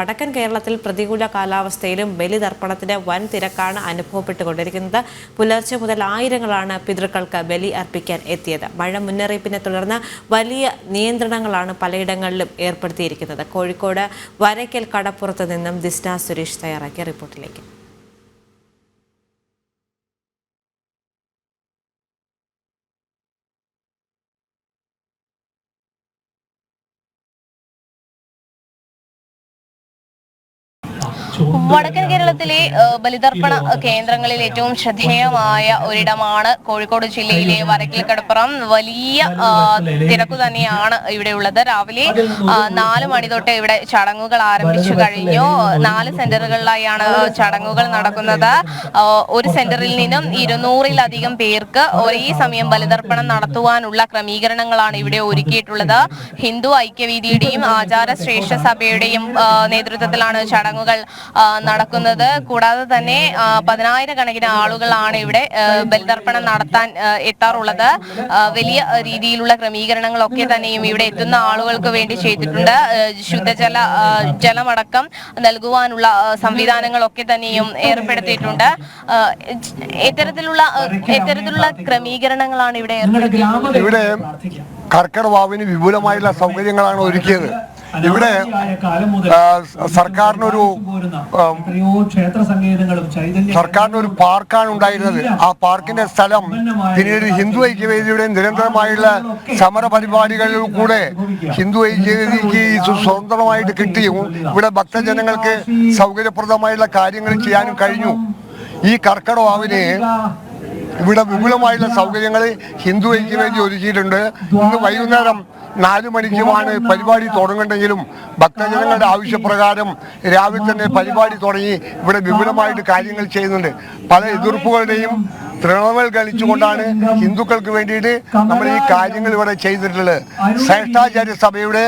വടക്കൻ കേരളത്തിൽ പ്രതികൂല കാലാവസ്ഥയിലും ബലിതർപ്പണത്തിന് വൻ തിരക്കാണ് അനുഭവപ്പെട്ടുകൊണ്ടിരിക്കുന്നത്. പുലർച്ചെ മുതൽ ആയിരങ്ങളാണ് പിതൃക്കൾക്ക് ബലി അർപ്പിക്കാൻ എത്തിയത്. മഴ മുന്നറിയിപ്പിനെ തുടർന്ന് വലിയ നിയന്ത്രണങ്ങളാണ് പലയിടങ്ങളിലും ഏർപ്പെടുത്തിയിരിക്കുന്നത്. കോഴിക്കോട് വരയ്ക്കൽ കടപ്പുറത്ത് നിന്നും ദിസ്ന സുരേഷ് തയ്യാറാക്കിയ റിപ്പോർട്ടിലേക്ക്. വടക്കൻ കേരളത്തിലെ ബലിതർപ്പണ കേന്ദ്രങ്ങളിൽ ഏറ്റവും ശ്രദ്ധേയമായ ഒരിടമാണ് കോഴിക്കോട് ജില്ലയിലെ വരക്കിൽ കടപ്പുറം വലിയ തിരക്കു തന്നെയാണ് ഇവിടെ ഉള്ളത്. രാവിലെ നാല് മണി തൊട്ട് ഇവിടെ ചടങ്ങുകൾ ആരംഭിച്ചു കഴിഞ്ഞു. നാല് സെന്ററുകളിലായാണ് ചടങ്ങുകൾ നടക്കുന്നത്. ഒരു സെന്ററിൽ നിന്നും ഇരുന്നൂറിലധികം പേർക്ക് ഒരേ സമയം ബലിതർപ്പണം നടത്തുവാനുള്ള ക്രമീകരണങ്ങളാണ് ഇവിടെ ഒരുക്കിയിട്ടുള്ളത്. ഹിന്ദു ഐക്യവേദിയുടെയും ആചാര ശ്രേഷ്ഠ സഭയുടെയും നേതൃത്വത്തിലാണ് ചടങ്ങുകൾ നടക്കുന്നത്. കൂടാതെ തന്നെ പതിനായിരക്കണക്കിന് ആളുകളാണ് ഇവിടെ ബലിതർപ്പണം നടത്താൻ എത്താറുള്ളത്. വലിയ രീതിയിലുള്ള ക്രമീകരണങ്ങളൊക്കെ തന്നെയും ഇവിടെ എത്തുന്ന ആളുകൾക്ക് വേണ്ടി ചെയ്തിട്ടുണ്ട്. ശുദ്ധജല ജലമടക്കം നൽകുവാനുള്ള സംവിധാനങ്ങളൊക്കെ തന്നെയും ഏർപ്പെടുത്തിയിട്ടുണ്ട്. ഇത്തരത്തിലുള്ള ഇത്തരത്തിലുള്ള ക്രമീകരണങ്ങളാണ് ഇവിടെ ഇവിടെ കർക്കിടവാവിന് വിപുലമായുള്ള സൗകര്യങ്ങളാണ് ഒരുക്കിയത്. ഇവിടെ സർക്കാരിനൊരു സർക്കാരിനൊരു പാർക്കാണ് ഉണ്ടായിരുന്നത്. ആ പാർക്കിന്റെ സ്ഥലം പിന്നീട് ഹിന്ദു ഐക്യവേദിയുടെ നിരന്തരമായുള്ള സമര പരിപാടികളിൽ കൂടെ ഹിന്ദു ഐക്യവേദിക്ക് സ്വതന്ത്രമായിട്ട് കിട്ടിയും ഇവിടെ ഭക്തജനങ്ങൾക്ക് സൗകര്യപ്രദമായുള്ള കാര്യങ്ങൾ ചെയ്യാനും കഴിഞ്ഞു. ഈ കർക്കിടവാവിന് ഇവിടെ വിപുലമായുള്ള സൗകര്യങ്ങൾ ഹിന്ദു ഐക്യവേദി ഒരുക്കിയിട്ടുണ്ട്. ഇന്ന് വൈകുന്നേരം നാലു മണിക്കുമാണ് പരിപാടി തുടങ്ങേണ്ടെങ്കിലും ഭക്തജനങ്ങളുടെ ആവശ്യപ്രകാരം രാവിലെ തന്നെ പരിപാടി തുടങ്ങി ഇവിടെ വിപുലമായിട്ട് കാര്യങ്ങൾ ചെയ്യുന്നുണ്ട്. പല എതിർപ്പുകളുടെയും തൃണമൂൽ കളിച്ചുകൊണ്ടാണ് ഹിന്ദുക്കൾക്ക് വേണ്ടിയിട്ട് നമ്മൾ ഈ കാര്യങ്ങൾ ഇവിടെ ചെയ്തിട്ടുള്ളത്. ശ്രേഷ്ഠാചാര്യ സഭയുടെ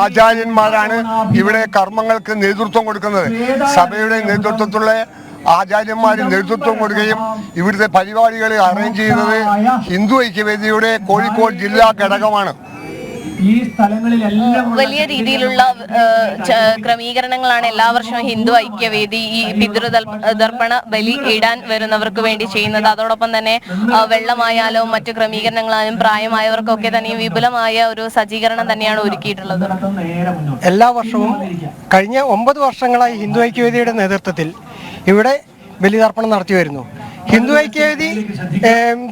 ആചാര്യന്മാരാണ് ഇവിടെ കർമ്മങ്ങൾക്ക് നേതൃത്വം കൊടുക്കുന്നത്. സഭയുടെ നേതൃത്വത്തിലുള്ള ആചാര്യന്മാർ നേതൃത്വം കൊടുക്കുകയും ഇവിടുത്തെ പരിപാടികൾ അറേഞ്ച് ചെയ്യുന്നത് ഹിന്ദു ഐക്യവേദിയുടെ കോഴിക്കോട് ജില്ലാ ഘടകമാണ്. ഈ സ്ഥലങ്ങളിലെല്ലാം വലിയ രീതിയിലുള്ള ക്രമീകരണങ്ങളാണ് എല്ലാ വർഷവും ഹിന്ദു ഐക്യവേദി ഈ പിതൃതർപ്പണ ബലി ഇടാൻ വരുന്നവർക്ക് വേണ്ടി ചെയ്യുന്നത്. അതോടൊപ്പം തന്നെ വെള്ളമായാലും മറ്റു ക്രമീകരണങ്ങളായാലും പ്രായമായവർക്കൊക്കെ തന്നെ വിപുലമായ ഒരു സജ്ജീകരണം തന്നെയാണ് ഒരുക്കിയിട്ടുള്ളത്. എല്ലാ വർഷവും കഴിഞ്ഞ ഒമ്പത് വർഷങ്ങളായി ഹിന്ദു ഐക്യവേദിയുടെ നേതൃത്വത്തിൽ ഇവിടെ ബലിതർപ്പണം നടത്തി വരുന്നു. ഹിന്ദു ഐക്യവേദി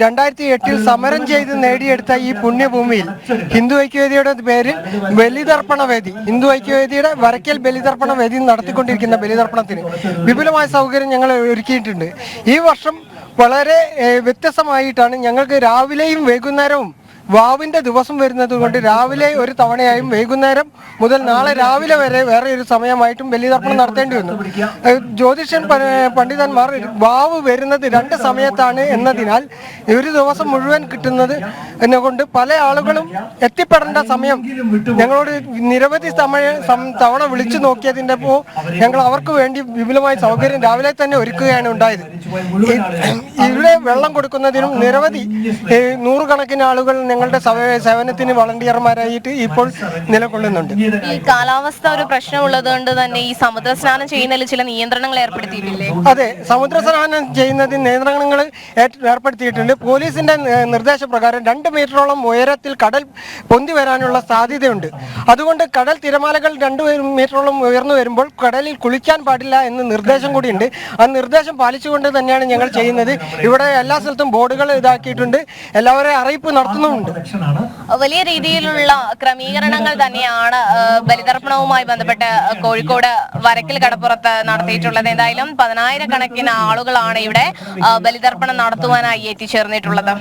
രണ്ടായിരത്തി എട്ടിൽ സമരം ചെയ്ത് നേടിയെടുത്ത ഈ പുണ്യഭൂമിയിൽ ഹിന്ദു ഐക്യവേദിയുടെ പേരിൽ ബലിതർപ്പണ വേദി ഹിന്ദു ഐക്യവേദിയുടെ വരയ്ക്കൽ ബലിതർപ്പണ വേദി നടത്തിക്കൊണ്ടിരിക്കുന്ന ബലിതർപ്പണത്തിന് വിപുലമായ സൗകര്യം ഞങ്ങൾ ഒരുക്കിയിട്ടുണ്ട്. ഈ വർഷം വളരെ വ്യത്യസ്തമായിട്ടാണ് ഞങ്ങൾക്ക് രാവിലെയും വൈകുന്നേരവും വാവിന്റെ ദിവസം വരുന്നത് കൊണ്ട് രാവിലെ ഒരു തവണയായും വൈകുന്നേരം മുതൽ നാളെ രാവിലെ വരെ വേറെ ഒരു സമയമായിട്ടും ബലിതർപ്പണം നടത്തേണ്ടി വന്നു. ജ്യോതിഷ്യൻ പണ്ഡിതന്മാർ വാവ് വരുന്നത് രണ്ട് സമയത്താണ് എന്നതിനാൽ ഒരു ദിവസം മുഴുവൻ കിട്ടുന്നത് എന്നെ കൊണ്ട് പല ആളുകളും എത്തിപ്പെടേണ്ട സമയം ഞങ്ങളോട് നിരവധി തവണ വിളിച്ചു നോക്കിയതിന്റെ പോ ഞങ്ങൾ അവർക്ക് വേണ്ടി വിപുലമായ സൗകര്യം രാവിലെ തന്നെ ഒരുക്കുകയാണ് ഉണ്ടായത്. ഇവിടെ വെള്ളം കൊടുക്കുന്നതിനും നിരവധി നൂറുകണക്കിന് ആളുകൾ ഞങ്ങളുടെ സവ- സേവനത്തിന് വളണ്ടിയർമാരായിട്ട് ഇപ്പോൾ നിലകൊള്ളുന്നുണ്ട്. ഈ കാലാവസ്ഥ ഒരു പ്രശ്നമുള്ളത് കൊണ്ട് തന്നെ ഈ സമുദ്ര സ്നാനം ചെയ്യുന്നതിൽ ചില നിയന്ത്രണങ്ങൾ ഏർപ്പെടുത്തിയിട്ടില്ലേ? അതെ സമുദ്ര സ്നാനം ചെയ്യുന്നതിന് നിയന്ത്രണങ്ങൾ ഏർപ്പെടുത്തിയിട്ടുണ്ട്. പോലീസിന്റെ നിർദ്ദേശപ്രകാരം രണ്ട് മീറ്ററോളം ഉയരത്തിൽ കടൽ പൊന്തി വരാനുള്ള സാധ്യതയുണ്ട്. അതുകൊണ്ട് കടൽ തിരമാലകൾ രണ്ട് മീറ്ററോളം ഉയർന്നു വരുമ്പോൾ കടലിൽ കുളിക്കാൻ പാടില്ല എന്ന് നിർദ്ദേശം കൂടിയുണ്ട്. ആ നിർദ്ദേശം പാലിച്ചുകൊണ്ട് തന്നെയാണ് ഞങ്ങൾ ചെയ്യുന്നത്. ഇവിടെ എല്ലാ സ്ഥലത്തും ബോർഡുകൾ ഇതാക്കിയിട്ടുണ്ട്. എല്ലാവരെയും അറിയിപ്പ് നടത്തുന്നുമുണ്ട്. സെക്ഷനാണ് വലിയ രീതിയിലുള്ള ക്രമീകരണങ്ങൾ തന്നെയാണ് ബലിതർപ്പണവുമായി ബന്ധപ്പെട്ട് കോഴിക്കോട് വരക്കിൽ കടപ്പുറത്ത് നടത്തിയിട്ടുള്ളത്. എന്തായാലും പതിനായിരക്കണക്കിന് ആളുകളാണ് ഇവിടെ ബലിതർപ്പണം നടത്തുവാനായി എത്തിച്ചേർന്നിട്ടുള്ളത്